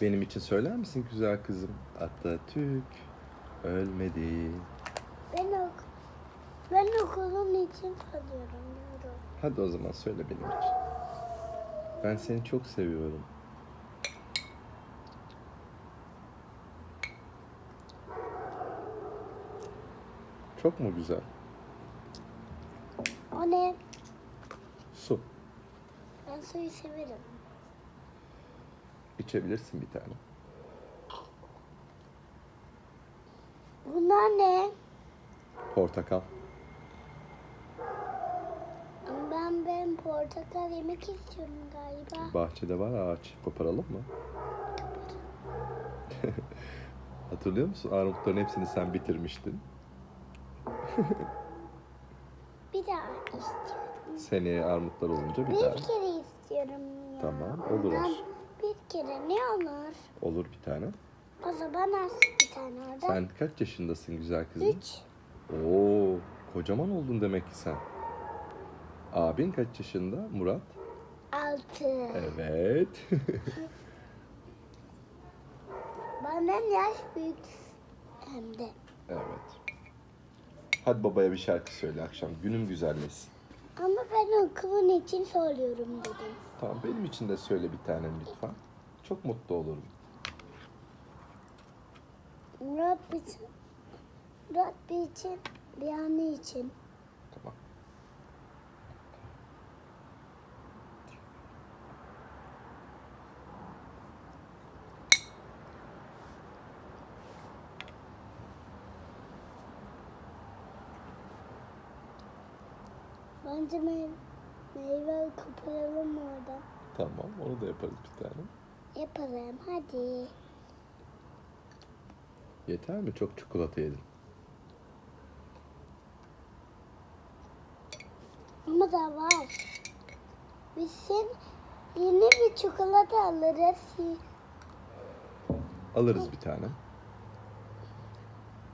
Benim için söyler misin güzel kızım? Atatürk ölmedi. Ben ok ben okulum için diyorum. Hadi o zaman söyle benim için. Ben seni çok seviyorum. Çok mu güzel? O ne? Su. Ben suyu severim. İçebilirsin bir tane. Bunlar ne? Portakal. Ben ben portakal yemek istiyorum galiba. Bahçede var ağaç. Koparalım mı? Hatırlıyor musun? Armutların hepsini sen bitirmiştin. Bir daha istiyorum. Seneye armutlar olunca bir Bir daha. kere istiyorum ya. Tamam, olur. Bir kere ne olur? Olur bir tane. O zaman az bir tane orada. Sen kaç yaşındasın güzel kızım? Üç. Oo, kocaman oldun demek ki sen. Abin kaç yaşında? Murat. Altı. Evet. Benden yaş büyük hem de. evet. Hadi babaya bir şarkı söyle akşam. Günüm güzelleşsin. Ama ben okulun için söylüyorum dedim. Tamam benim için de söyle bir tane lütfen. Çok mutlu olurum. Murat için, Murat bir için, bir anne için. Tamam. Bence meyve, meyve koparalım orada. Tamam onu da yaparız bir tane. Yapalım hadi. Yeter mi? Çok çikolata yedin. Ama da var. Biz sen yeni bir çikolata alırız. Alırız bir tane.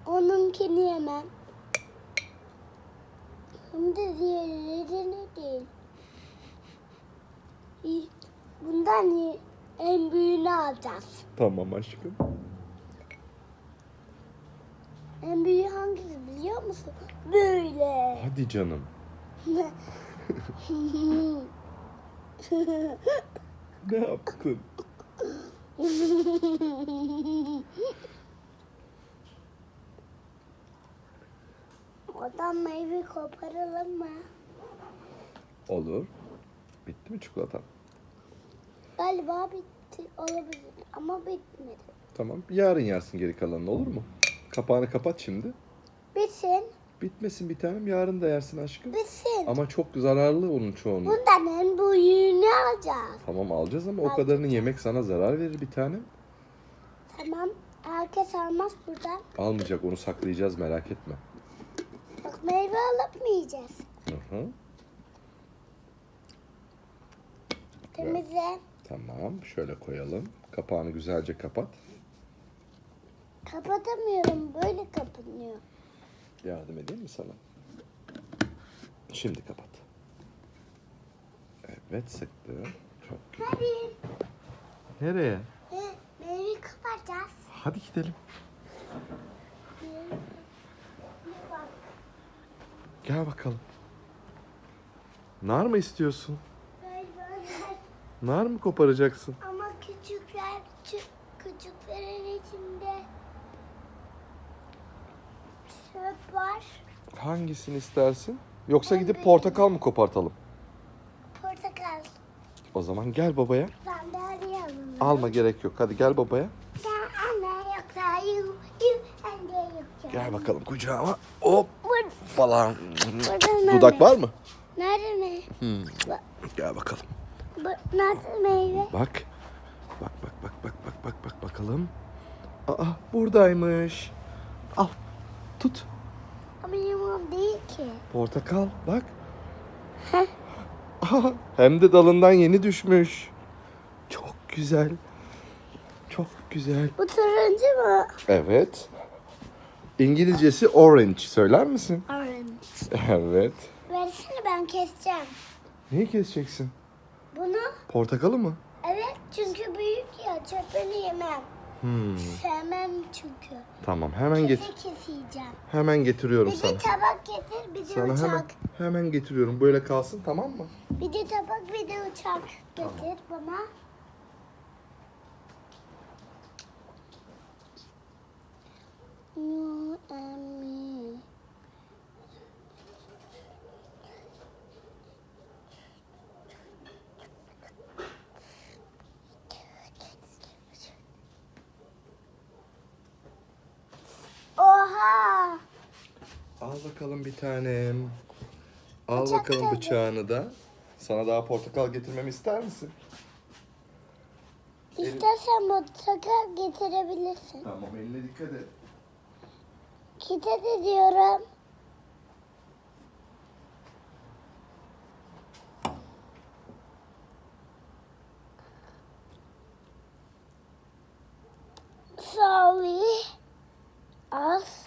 Onunkini yemem. Hem de diğerlerini değil. Bundan iyi- en büyüğünü alacağız. Tamam aşkım. En büyüğü hangisi biliyor musun? Böyle. Hadi canım. Ne yaptın? Oradan meyve koparalım mı? Olur. Bitti mi çikolatan? Galiba bitti olabilir ama bitmedi. Tamam. Yarın yersin geri kalanını olur mu? Kapağını kapat şimdi. Bitsin, Bitmesin bir tanem. Yarın da yersin aşkım. bitsin. Ama çok zararlı onun çoğunluğu. Bundan en büyüğünü alacağız. Tamam alacağız ama o kadarını yemek sana zarar verir bir tanem. Tamam, herkes almaz buradan. Almayacak onu saklayacağız merak etme. Bak meyve alıp mı yiyeceğiz? Hı hı. Temizle. Tamam şöyle koyalım. Kapağını güzelce kapat. Kapatamıyorum, böyle kapanıyor. Yardım edeyim mi sana? Şimdi kapat. Evet sıktım. Çok güzel. Hadi. Nereye? Meyve kapatacağız. Hadi gidelim. Gel bakalım. Nar mı istiyorsun? Böyle böyle. Nar mı koparacaksın? Ama küçükler, küçük, küçüklerin içinde çöp var. Hangisini istersin? Yoksa gidip portakal mı kopartalım? Portakal. O zaman gel babaya. Ben de arayalım. Alma gerek yok. Hadi gel babaya. Sen anne yoksa yu, yu, sen de yoksa. Gel bakalım kucağıma. Hop Bur, falan. burada Dudak var mı? Nerede mi? Hmm. Gel bakalım. Nerede meyve? Bak. Bak bak bak bak bak bak bak bakalım. Aa buradaymış. Al. Tut. Ama limon değil ki. Portakal bak. Aha, hem de dalından yeni düşmüş. Çok güzel. Çok güzel. Bu turuncu mu? Evet. İngilizcesi orange. Söyler misin? Orange. Evet. Versene ben keseceğim. Neyi keseceksin? Bunu Portakalı mı? evet çünkü büyük ya çöpünü yemem. Hmm, Sevmem çünkü. tamam hemen get Kese keseceğim. hemen getiriyorum Bir sana. de tabak getir, bir de Sana uçak. hemen hemen getiriyorum. Böyle kalsın tamam mı? Bir de tabak, bir de uçak getir bana. You and me. Oha! Al bakalım bir tanem. Al Bıçak bakalım tabii. bıçağını da. Sana daha portakal getirmemi ister misin? İstersen mutlaka getirebilirsin. Tamam eline dikkat et. Dikkat ediyorum. Sorry. Az.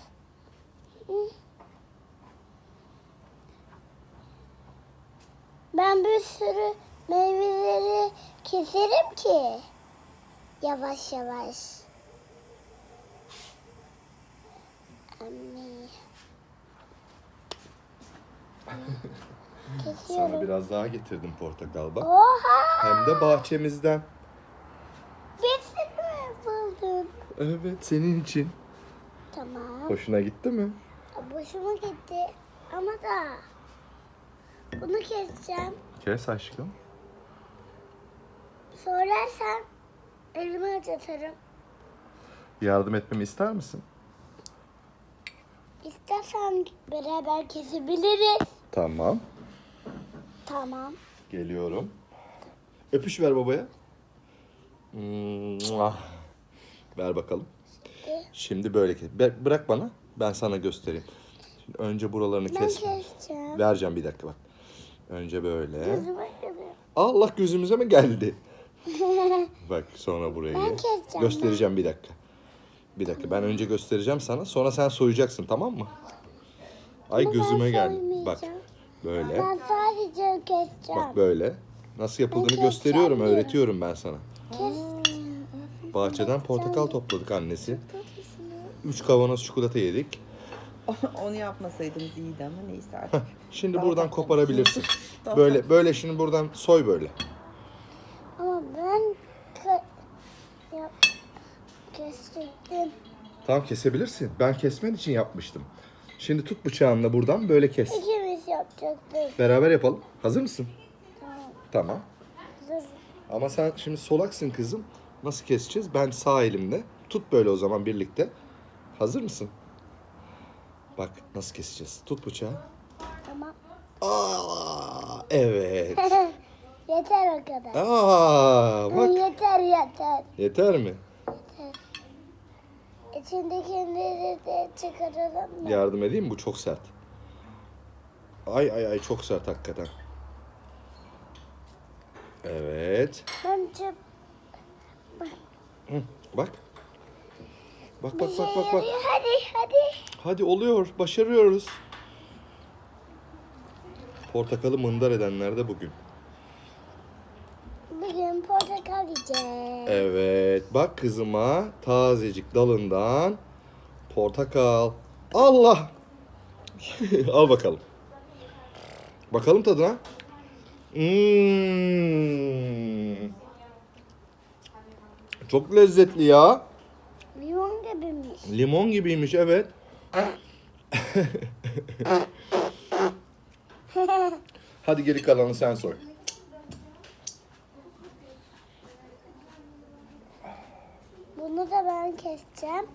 Hı. Ben bir sürü meyveleri keserim ki. Yavaş yavaş. Anne. Sana biraz daha getirdim portakal bak. Oha! Hem de bahçemizden. Bir sürü buldum. Evet senin için. Tamam. Hoşuna gitti mi? Boşuma gitti. Ama da bunu keseceğim. Kes aşkım. Söylersen elime acıtırım. Yardım etmemi ister misin? İstersen beraber kesebiliriz. Tamam. Tamam. Geliyorum. Öpüş ver babaya. Mua. Ver bakalım. Şimdi böyle kes. Bırak bana. Ben sana göstereyim. Şimdi önce buralarını Ben kes. keseceğim. Vereceğim bir dakika bak. Önce böyle. Gözüme geliyor. Allah gözümüze mi geldi? Bak sonra burayı. Ben keseceğim, Göstereceğim bir dakika. Bir dakika ben önce göstereceğim sana. Sonra sen soyacaksın tamam mı? Ay Ama ben gözüme geldi. Bak soymayacağım. böyle. Ben sadece keseceğim. Bak böyle. Nasıl yapıldığını keseceğim gösteriyorum, diyorum. öğretiyorum ben sana. Kes. Bahçeden portakal topladık annesi. Üç kavanoz çikolata yedik. Onu yapmasaydınız iyiydi ama neyse artık. Şimdi Daha buradan tatlı. koparabilirsin. Daha Böyle böyle şimdi buradan soy böyle. Ama ben ke- yap kesecektim. Tamam kesebilirsin. Ben kesmen için yapmıştım. Şimdi tut bıçağınla buradan böyle kes. İkimiz yapacaktık. Beraber yapalım. Hazır mısın? Tamam. Tamam. Dur. Ama sen şimdi solaksın kızım. Nasıl keseceğiz? Ben sağ elimle. Tut böyle o zaman birlikte. Hazır mısın? Bak nasıl keseceğiz. Tut bıçağı. Tamam. Aa, evet. yeter o kadar. Aa, bak. Yeter yeter. Yeter mi? İçindekileri de çıkaralım mı? Yardım edeyim mi? Bu çok sert. Ay ay ay çok sert hakikaten. Evet. Bence Hı, bak. Bak bak bak bak bak. Hadi hadi. Hadi oluyor. Başarıyoruz. Portakalı mındar edenler de bugün. Bugün portakal yiyeceğiz. Evet. Bak kızıma tazecik dalından portakal. Allah. Al bakalım. Bakalım tadına. Hmm. Çok lezzetli ya. Limon gibiymiş. Evet. Hadi geri kalanı sen soy. Bunu da ben keseceğim.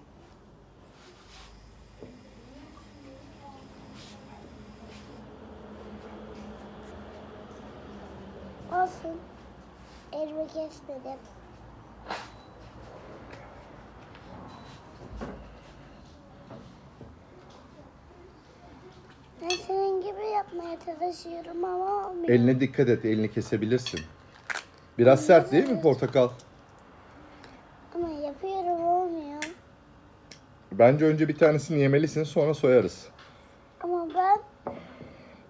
Olsun. Elimi kesmedim. Ben senin gibi yapmaya çalışıyorum ama olmuyor. Eline dikkat et, elini kesebilirsin. Biraz sert değil mi portakal? Ama yapıyorum olmuyor. Bence önce bir tanesini yemelisin sonra soyarız. Ama ben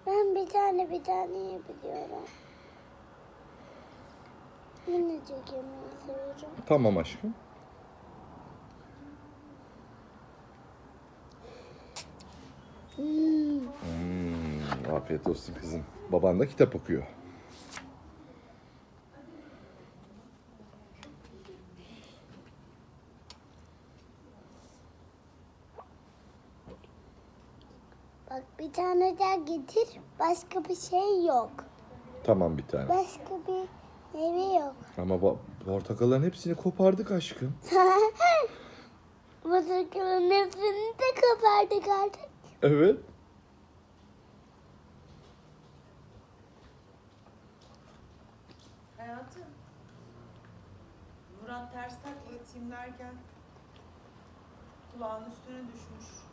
ben bir tane bir tane yapıyorum. Minicik yemeği seviyorum. Tamam aşkım. Hmm. Hmm, afiyet olsun kızım. Baban da kitap okuyor. Bak bir tane daha getir. Başka bir şey yok. Tamam bir tane. Başka bir meyve yok. Ama ba- portakalların hepsini kopardık aşkım. Mızıkların hepsini de kapardık artık. Evet. Hayatım. Murat ters takla atayım derken kulağın üstüne düşmüş.